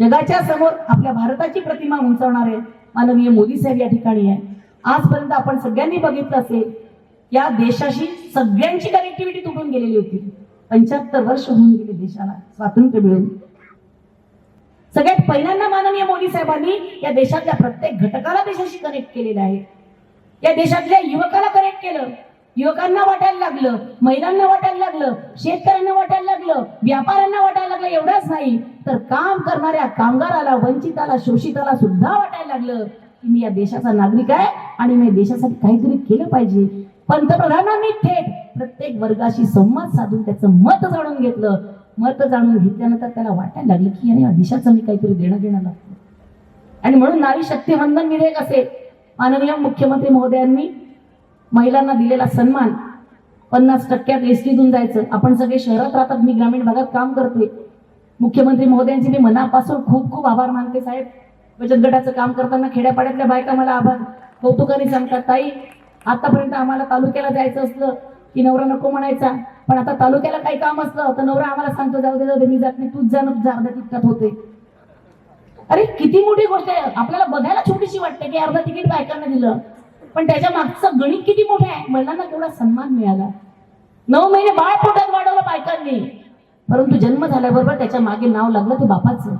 जगाच्या समोर आपल्या भारताची प्रतिमा उंचावणारे माननीय मोदी साहेब या ठिकाणी आहे. आजपर्यंत आपण सगळ्यांनी बघितलं असेल या देशाशी सगळ्यांची कनेक्टिव्हिटी तुटून गेलेली होती. पंच्याहत्तर वर्ष होऊन गेले देशाला स्वातंत्र्य मिळून. सगळ्यात पहिल्यांदा माननीय मोदी साहेबांनी या देशातल्या प्रत्येक घटकाला देशाशी कनेक्ट केलेलं आहे. या देशातल्या युवकाला कनेक्ट केलं. युवकांना वाटायला लागलं महिलांना वाटायला लागलं शेतकऱ्यांना वाटायला लागलं व्यापाऱ्यांना वाटायला लागलं एवढंच नाही. तर काम करणाऱ्या कामगाराला वंचिताला शोषिताला सुद्धा वाटायला लागलं की मी या देशाचा नागरिक आहे आणि मी देशासाठी काहीतरी केलं पाहिजे. पंतप्रधानांनी थेट प्रत्येक वर्गाशी संवाद साधून त्याचं मत जाणून घेतलं. मत जाणून घेतल्यानंतर त्याला वाटायला लागलं की याने या देशाचं मी काहीतरी देणं घेणं लागतं. आणि म्हणून नारी शक्ती वंदन विधेयक असेल. माननीय मुख्यमंत्री महोदयांनी महिलांना दिलेला सन्मान पन्नास टक्क्यात एस टीतून जायचं. आपण सगळे शहरात राहतात मी ग्रामीण भागात काम करते मुख्यमंत्री महोदयांचे मी मनापासून खूप खूप आभार मानते साहेब. बचत गटाचं काम करताना खेड्यापाड्यातल्या बायका मला आभार. कौतुकाने सांगतात ताई आतापर्यंत आम्हाला तालुक्याला जायचं असलं की नवरा नको म्हणायचा. पण आता तालुक्याला काही काम असलं तर नवरा आम्हाला सांगतो जाऊ दे जाऊ दे मी जात नाही. तूच जाणं अर्धा अर्ध्या तितकात होते. अरे किती मोठी गोष्ट आहे. आपल्याला बघायला छोटीशी वाटते की अर्धा तिकीट बायकांना दिलं. पण त्याच्या मागचं गणित किती मोठं आहे? महिलांना तेवढा सन्मान मिळाला. नऊ महिने बाळ पोटात वाढवलं बायकांनी. परंतु जन्म झाल्याबरोबर त्याच्यामागे नाव लागलं ते बापाचं.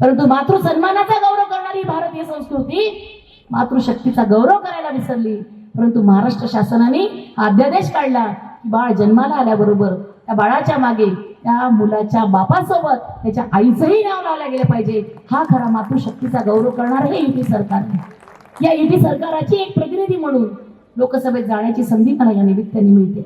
परंतु मातृ सन्मानाचा गौरव करणारी भारतीय संस्कृती मातृशक्तीचा गौरव करायला विसरली. परंतु महाराष्ट्र शासनाने हा अध्यादेश काढला बाळ जन्माला आल्याबरोबर त्या बाळाच्या मागे त्या मुलाच्या बापासोबत त्याच्या आईचंही नाव लावलं गेलं पाहिजे. हा खरा मातृशक्तीचा गौरव करणार हे युती सरकार या युती सरकाराची एक प्रतिनिधी म्हणून लोकसभेत जाण्याची संधी मला या निमित्ताने मिळते.